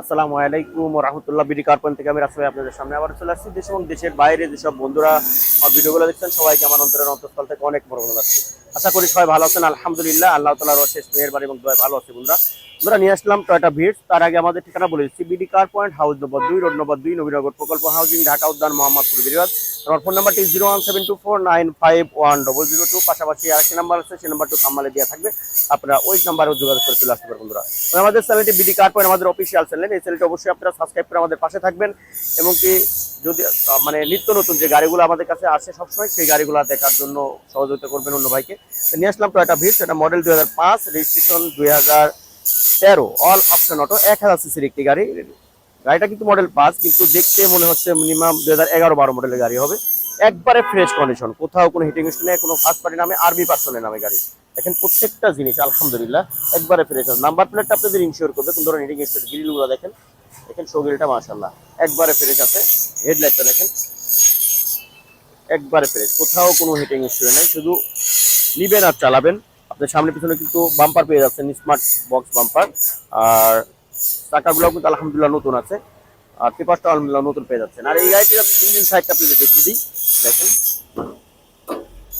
আসসালামু আলাইকুম রহমতুল্লাহ বিডি কার্পন থেকে আমি রাসমাই আপনাদের সামনে আবার চলে আসছি। দেশ এবং দেশের বাইরে যেসব বন্ধুরা আমার ভিডিওগুলো দেখছেন, সবাইকে আমার অন্তরের অন্তঃস্থল থেকে অনেক বড় জানাচ্ছি আশা করি সবাই ভালো আছেন, আলহামদুলিল্লাহ। আল্লাহ তালার শেষ বাড়ি এবং ভালো আছে বন্ধুরা। আমরা নিয়ে আসলাম টয়টা ভিড় তার আগে আমাদের ঠিকানা বলে দিচ্ছি BD car point house number দুই রোড নম্বর দুই, নবীনগর প্রকল্প হাউজিং ঢাকা উদ্যান মোহাম্মদপুর বিরিয়াদ আমার ফোন নাম্বারটি zero one seven two four nine five one double zero two পাশাপাশি আরেকটি নাম্বার আছে, সেই নাম্বারটি সামালে দেওয়া থাকবে। আপনারা ওই নাম্বারেও যোগাযোগ করে চলে আসতে পারেন বন্ধুরা। আমাদের চ্যানেলটি বিডি কার পয়েন্ট আমাদের অফিসিয়াল চ্যানেল এই চ্যানেলটি অবশ্যই আপনারা সাবস্ক্রাইব করে আমাদের পাশে থাকবেন। এবং কি যদি মানে নিত্য নতুন যে গাড়িগুলো আমাদের কাছে আসে সবসময়, সেই গাড়িগুলো দেখার জন্য সহযোগিতা করবেন অন্য ভাইকে। নিয়ে আসলাম টয়টা ভিড় সেটা মডেল দুই হাজার পাঁচ রেজিস্ট্রেশন দুই হাজার তেরো অল অপশন অটো এক হাজার সিসির একটি গাড়ি গাড়িটা কিন্তু মডেল পাঁচ, কিন্তু দেখতে মনে হচ্ছে মিনিমাম দুই হাজার এগারো, বারো মডেলের গাড়ি হবে। একবারে ফ্রেশ কন্ডিশন কোথাও কোনো হিটিং ইস্যু নেই, কোনো ফার্স্ট পার্টি নামে আর্মি পার্সনের নামে গাড়ি। দেখেন প্রত্যেকটা জিনিস, আলহামদুলিল্লাহ, একবারে ফ্রেশ আছে। নাম্বার প্লেটটা আপনাদের ইনশিওর করবে, কোন ধরনের হিটিং ইস্যু গ্রিলগুলো দেখেন। দেখেন শোগিলটা মাশাল্লাহ একবারে ফ্রেশ আছে। হেডলাইটটা দেখেন। একবারে ফ্রেশ কোথাও কোনো হিটিং ইস্যু নেই, শুধু নিবেন আর চালাবেন। আপনার সামনে পিছনে কিন্তু বাম্পার পেয়ে যাচ্ছেন স্মার্ট বক্স বাম্পার আর চাকাগুলো কিন্তু আলহামদুলিল্লাহ নতুন আছে। আর পেপারটা আলহামদুলিল্লাহ নতুন পেয়ে যাচ্ছেন। আর এই গাড়িটির আপনি ইঞ্জিন সাইডটা আপনি দেখে দিই। দেখেন।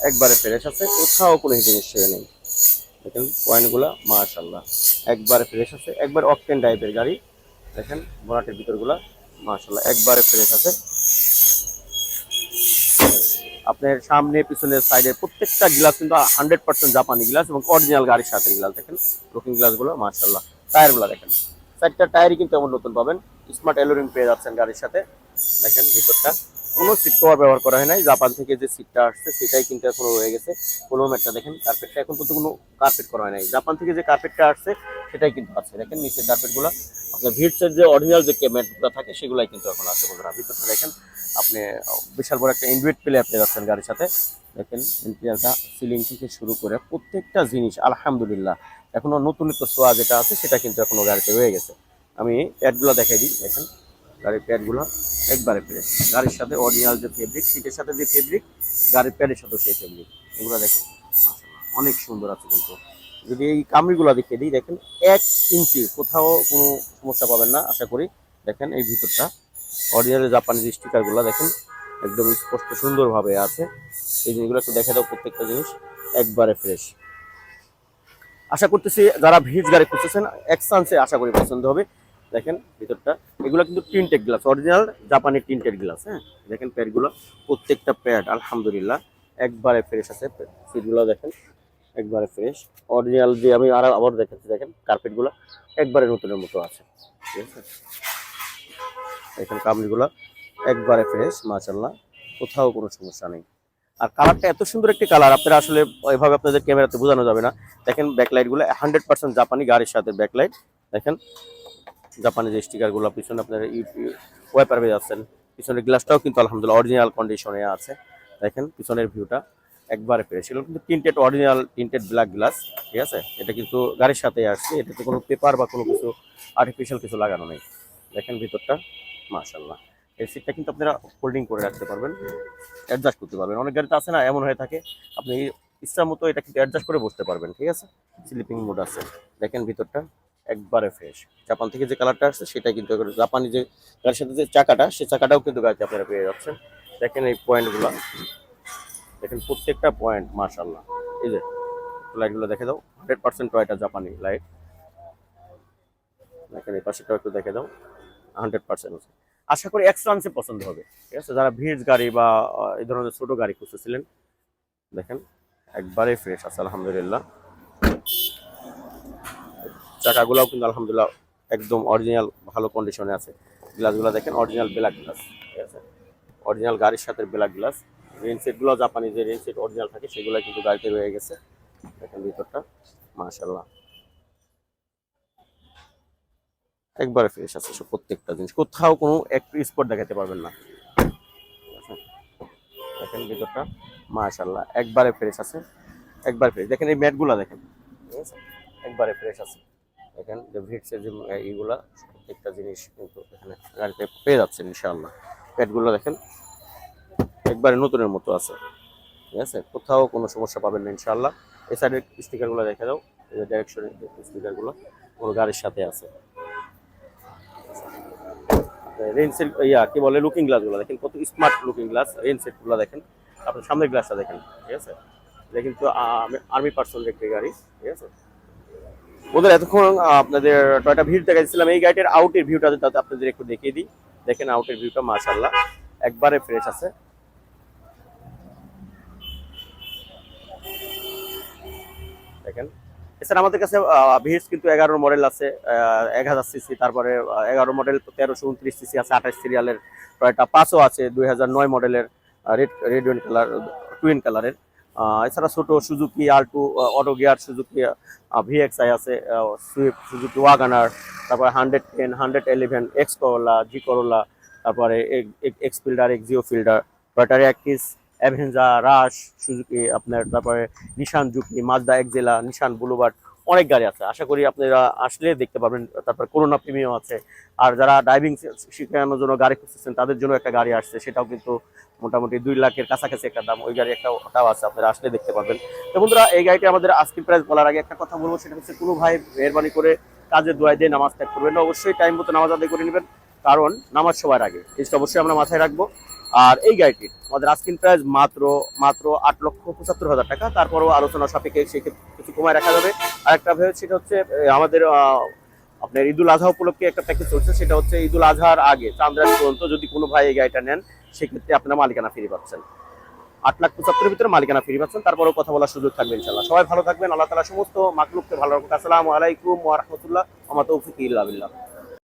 একবারে ফ্রেশ আছে। কোথাও কোনো হিটিং ইস্যু নেই। দেখেন পয়েন্টগুলো মাশাল্লাহ একবারে ফ্রেশ আছে। একবার অকটেন টাইপের গাড়ি। দেখেন বোনাটের ভিতরগুলা মাশাল্লাহ একবারে ফ্রেশ আছে। আপনার সামনে পিছনের সাইডের প্রত্যেকটা গ্লাস কিন্তু হান্ড্রেড পার্সেন্ট জাপানি গ্লাস এবং অরিজিনাল গাড়ির সাথে গ্লাস দেখেন। লুকিং গ্লাসগুলো মার্শাল্লাহ টায়ারগুলো দেখেন। চারটা টায়ারই কিন্তু এমন নতুন পাবেন। স্মার্ট এলোরিং পেয়ে যাচ্ছেন গাড়ির সাথে। দেখেন ভিতরটা। কোনো সিট কভার ব্যবহার করা হয় নাই। জাপান থেকে যে সিটটা আসছে, সেটাই কিন্তু এখনও রয়ে গেছে। কোনো ম্যাটটা দেখেন কার্পেটটা এখন পর্যন্ত কোনো কার্পেট করা হয় নাই। জাপান থেকে যে কার্পেটটা আসছে, সেটাই কিন্তু আছে। দেখেন নিচের কার্পেটগুলো আপনার ভিড়সের যে অরিজিনাল যে ম্যাটগুলো থাকে, সেগুলাই কিন্তু এখন আছে বন্ধুরা। ভিতরটা দেখেন, আপনি, বিশাল বড় একটা ইনভেট পেলে আপনি যাচ্ছেন গাড়ির সাথে। দেখেন ইন্টেরিয়ারটা সিলিং থেকে শুরু করে প্রত্যেকটা জিনিস, আলহামদুলিল্লাহ। এখনও নতুনত্ব সোয়া যেটা আছে, সেটা কিন্তু এখনও গাড়িতে রয়ে গেছে। আমি প্যাডগুলো দেখাই দিই, দেখেন। গাড়ির প্যাডগুলো একবারে ফ্রেশ গাড়ির সাথে অরিজিনাল যে ফেব্রিক সিটের সাথে যে ফেব্রিক গাড়ির প্যাডের সাথে সেই ফেব্রিক এগুলো দেখেন অনেক সুন্দর আছে কিন্তু। যদি এই কামড়িগুলো দেখিয়ে দিই, দেখেন এক ইঞ্চি কোথাও কোনো সমস্যা পাবেন না, আশা করি। দেখেন এই ভিতরটা অরিজিনাল জাপানিজ স্টিকারগুলো দেখেন, একদম স্পষ্ট সুন্দরভাবে আছে। এই জিনিসগুলো একটু দেখে দাও প্রত্যেকটা জিনিস, একবারে ফ্রেশ আশা করতেছি, যারা ভিজ গাড়ি খুঁজতেছেন, এক চান্সে আশা করি পছন্দ হবে। দেখেন ভিতরটা। এগুলো কিন্তু টিনটেক গ্লাস অরিজিনাল জাপানি টিনটেড গ্লাস হ্যাঁ? দেখেন প্যাডগুলো প্রত্যেকটা প্যাড আলহামদুলিল্লাহ। একবারে ফ্রেশ আছে সিটগুলো দেখেন, একবারে ফ্রেশ অরিজিনাল যে আমি আর আবার দেখাচ্ছি, দেখেন কার্পেটগুলো একবারে নতুনের মতো আছে। ঠিক আছে? দেখেন কামড়িগুলো একবারে ফ্রেশ মাশাল্লাহ কোথাও কোনো সমস্যা নেই। আর কালারটা এত সুন্দর একটি কালার আপনারা আসলে ওইভাবে আপনাদের ক্যামেরাতে বোঝানো যাবে না। দেখেন ব্যাকলাইটগুলো হান্ড্রেড পার্সেন্ট জাপানি গাড়ির সাথে ব্যাকলাইট দেখেন জাপানি যে স্টিকারগুলো পিছনে আপনারা ওয়াইপার পেয়ে যাচ্ছেন। পিছনের গ্লাসটাও কিন্তু আলহামদুলিল্লাহ অরিজিনাল কন্ডিশনে আছে। দেখেন, পিছনের ভিউটা একবারে ফ্রেশ এগুলো কিন্তু tinted original tinted black glass ঠিক আছে? এটা কিন্তু গাড়ির সাথে আসছে। এটাতে কোনো পেপার বা কোনো কিছু আর্টিফিশিয়াল কিছু লাগানো নেই। দেখেন ভিতরটা মাশাল্লাহ এই সিটটা কিন্তু আপনারা হোল্ডিং করে রাখতে পারবেন অ্যাডজাস্ট করতে পারবেন। অনেক গাড়িতে আছে না, এমন হয়ে থাকে, আপনি ইচ্ছা মতো এটা কিন্তু অ্যাডজাস্ট করে বসতে পারবেন, ঠিক আছে? স্লিপিং মোড আছে। দেখেন ভিতরটা একবারে ফ্রেশ জাপান থেকে যে কালারটা আসছে সেটা কিন্তু জাপানি যে গাড়ির সাথে যে চাকাটা সেই চাকাটাও কিন্তু গাড়িতে আপনারা পেয়ে যাচ্ছেন। দেখেন এই পয়েন্টগুলো দেখেন প্রত্যেকটা পয়েন্ট মার্শাল্লাহ এই যে লাইটগুলো দেখে দাও। হান্ড্রেড পার্সেন্ট টয়টা জাপানি লাইট দেখেন এই পাশেটাও একটু দেখে দাও। হান্ড্রেড পার্সেন্ট আছে। আশা করি এক্সট্রান্সে পছন্দ হবে। ঠিক আছে? যারা ভিড় গাড়ি বা এই ধরনের ছোটো গাড়ি খুঁজতেছিলেন, দেখেন, একবারে ফ্রেশ আছে, আলহামদুলিল্লাহ। চাকাগুলোও কিন্তু আলহামদুলিল্লাহ একদম অরিজিনাল ভালো কন্ডিশনে আছে। গ্লাসগুলো দেখেন অরিজিনাল ব্ল্যাক গ্লাস ঠিক আছে? অরিজিনাল গাড়ির সাথে ব্ল্যাক গ্লাস রেন সেটগুলো জাপানি যে রেন সেট অরিজিনাল থাকে, সেগুলো কিন্তু গাড়িতে রয়ে গেছে। দেখেন ভিতরটা মাশাল্লাহ একবারে ফ্রেশ আছে সব প্রত্যেকটা জিনিস। কোথাও কোনো একটু স্পট দেখাতে পারবেন না। দেখেন ভিতরটা মাশাল্লাহ একবারে ফ্রেশ আছে। একবার ফ্রেশ দেখেন এই ম্যাটগুলো দেখেন। ঠিক আছে? একবারে ফ্রেশ আছে। দেখেন যে ভিটসের যে এইগুলা, প্রত্যেকটা জিনিস কিন্তু এখানে গাড়িতে পেয়ে যাচ্ছেন ইনশাআল্লাহ। প্যাডগুলো দেখেন একবারে নতুনের মতো আছে। ঠিক আছে? কোথাও কোনো সমস্যা পাবেন না ইনশাআল্লাহ। এই সাইডের স্টিকারগুলো দেখে দাও। এই ডাইরেকশনের স্টিকারগুলো, কোনো গাড়ির সাথে আছে। রেন সেট, ইয়া, কি বলে, লুকিং গ্লাসগুলো দেখেন, কত স্মার্ট লুকিং গ্লাস রেন সেটগুলো দেখেন। আপনার সামনের গ্লাসটা দেখেন, ঠিক আছে? এটা কিন্তু আর্মি পার্সোনাল একটি গাড়ি, ঠিক আছে? ওদের এতক্ষণ আপনাদের টয়টা ভিড় দেখাচ্ছিলাম এই গাড়িটার আউটের ভিউটা তাতে আপনাদের একটু দেখিয়ে দিই। দেখেন আউটের ভিউটা মাশাল্লাহ একবারে ফ্রেশ আছে। দেখেন, এছাড়া আমাদের কাছে ভিএস কিন্তু এগারো মডেল আছে এক হাজার সিসি তারপরে এগারো মডেল তেরোশো উনত্রিশ সিসি আছে, আঠাশ সিরিয়ালের টয়টা, পাঁচও আছে, দুই হাজার নয় মডেলের রেড রেড কালার টুইন কালারের এছাড়া ছোট Suzuki Alto auto gear Suzuki VXI আছে সুইফট সুজুকি ওয়াগানার তারপরে hundred ten hundred eleven X Corolla G Corolla তারপরে X Fielder X Geo Fielder battery Axio Avanza Rush Suzuki আপনার, তারপরে নিশান Juki Mazda একজেলা নিশান বুলুবার্ড অনেক গাড়ি আছে। আশা করি আপনারা আসলে দেখতে পাবেন তারপর করোনা প্রিমিয়াম আছে। আর যারা ড্রাইভিং শেখানোর জন্য গাড়ি খুঁজতেছেন, তাদের জন্য একটা গাড়ি আসছে, সেটাও কিন্তু মোটামুটি দুই লাখের কাছাকাছি একটা দাম। ওই গাড়ি একটা ওটাও আছে, আপনারা আসলে দেখতে পাবেন তো বন্ধুরা, এই গাড়িটি আমাদের আজকের প্রাইস বলার আগে একটা কথা বলব, সেটা হচ্ছে কোনো ভাই মেহরবানি করে কাজে দোয়াই দিয়ে নামাজ ত্যাগ করবেন অবশ্যই টাইম মতো নামাজ আদায় করে নেবেন, কারণ নামাজ সবার আগে। জিনিসটা অবশ্যই আমরা মাথায় রাখব। আর এই গাড়িটি আমাদের আজকিন প্রাইস মাত্র মাত্র আট লক্ষ পঁচাত্তর হাজার টাকা। তারপরও আলোচনা সাপেক্ষে সেক্ষেত্রে কিছু কমায় রাখা যাবে। আর একটা ভেবে সেটা হচ্ছে আমাদের আপনার ঈদুল আজহা উপলক্ষে একটা প্যাকেজ চলছে, সেটা হচ্ছে ঈদুল আজহার আগে চান্দ্রাজ পর্যন্ত যদি কোনো ভাই এই গাড়িটা নেন, সেক্ষেত্রে আপনারা মালিকানা ফিরে পাচ্ছেন। আট লাখ পঁচাত্তরের ভিতরে মালিকানা ফিরে পাচ্ছেন, তারপরেও কথা বলার সুযোগ থাকবে ইনশাল্লাহ সবাই ভালো থাকবেন, আল্লাহ তালা সমস্ত মাকলুককে ভালো রাখুন আসসালামু আলাইকুম ওয়া রাহমাতুল্লাহ, ওয়া মা তৌফিক ইল্লা বিল্লাহ।